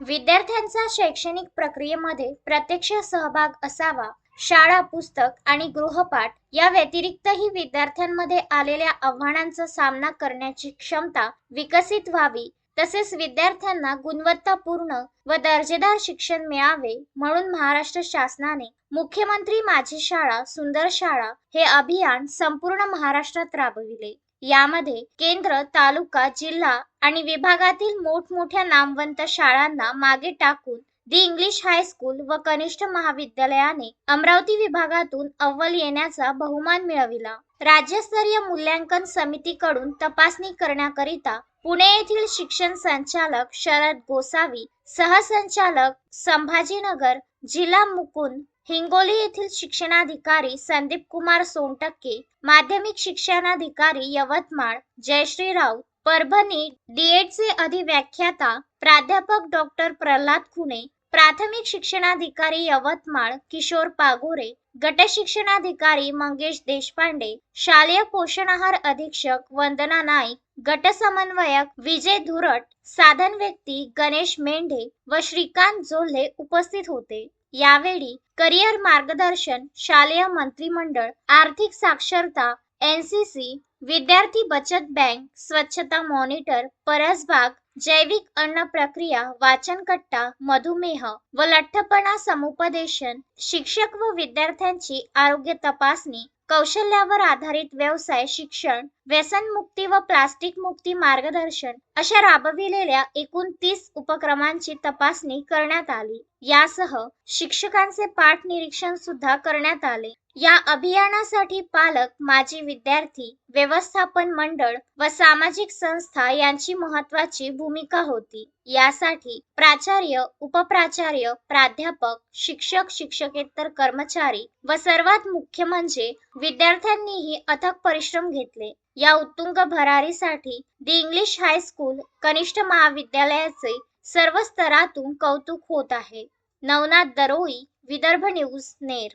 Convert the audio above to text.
विद्यार्थ्यांचा शैक्षणिक प्रक्रियेमध्ये प्रत्यक्ष सहभाग असावा. शाळा पुस्तक आणि गृहपाठ या व्यतिरिक्तही विद्यार्थ्यांमध्ये आलेल्या आव्हानांचा सामना करण्याची क्षमता विकसित व्हावी. तसेच विद्यार्थ्यांना गुणवत्तापूर्ण व दर्जेदार शिक्षण मिळावे म्हणून महाराष्ट्र शासनाने मुख्यमंत्री माझी शाळा सुंदर शाळा हे अभियान संपूर्ण महाराष्ट्रात राबविले. यामध्ये केंद्र तालुका जिल्हा आणि विभागातील मोठमोठ्या नामवंत शाळांना मागे टाकून दी इंग्लिश हायस्कूल व कनिष्ठ महाविद्यालयाने अमरावती विभागातून अव्वल येण्याचा बहुमान मिळविला. राज्यस्तरीय मूल्यांकन समितीकडून तपासणी करण्याकरिता पुणे येथील शिक्षण संचालक शरद गोसावी सहसंचालक संभाजीनगर जिल्हा मुकुंद हिंगोली येथील शिक्षणाधिकारी संदीप कुमार सोनटक्के माध्यमिक शिक्षणाधिकारी यवतमाळ जयश्री राऊत परभणी डीएडचे अधिव्याख्याता प्राध्यापक डॉक्टर प्रल्हाद खुने प्राथमिक शिक्षणाधिकारी यवतमाळ किशोर पागोरे गट शिक्षणाधिकारी मंगेश देशपांडे शालेय पोषण आहार अधीक्षक वंदना नाईक गट समन्वयक विजय धुरट साधन व्यक्ती गणेश मेंढे व श्रीकांत जोल्हे उपस्थित होते. यावेळी करिअर मार्गदर्शन शालेय मंत्रिमंडळ आर्थिक साक्षरता एनसीसी विद्यार्थी बचत बँक स्वच्छता मॉनिटर परसबाग जैविक अन्न प्रक्रिया वाचन कट्टा मधुमेह व लठ्ठपणा समुपदेशन शिक्षक व विद्यार्थ्यांची आरोग्य तपासणी कौशल्यावर आधारित व्यवसाय शिक्षण व्यसनमुक्ती व प्लास्टिक मुक्ती मार्गदर्शन अशा राबविलेल्या एकूण तीस उपक्रमांची तपासणी करण्यात आली. यासह शिक्षकांचे पाठ निरीक्षण सुद्धा करण्यात आले. या अभियानासाठी पालक माजी विद्यार्थी व्यवस्थापन मंडळ व सामाजिक संस्था यांची महत्वाची भूमिका होती. यासाठी प्राचार्य उपप्राचार्य प्राध्यापक शिक्षक शिक्षकेतर कर्मचारी व सर्वात मुख्य म्हणजे विद्यार्थ्यांनीही अथक परिश्रम घेतले. या उत्तुंग भरारीसाठी दी इंग्लिश हायस्कूल कनिष्ठ महाविद्यालयाचे सर्व स्तरातून कौतुक होत आहे. नवनाथ दरोई विदर्भ न्यूज नेर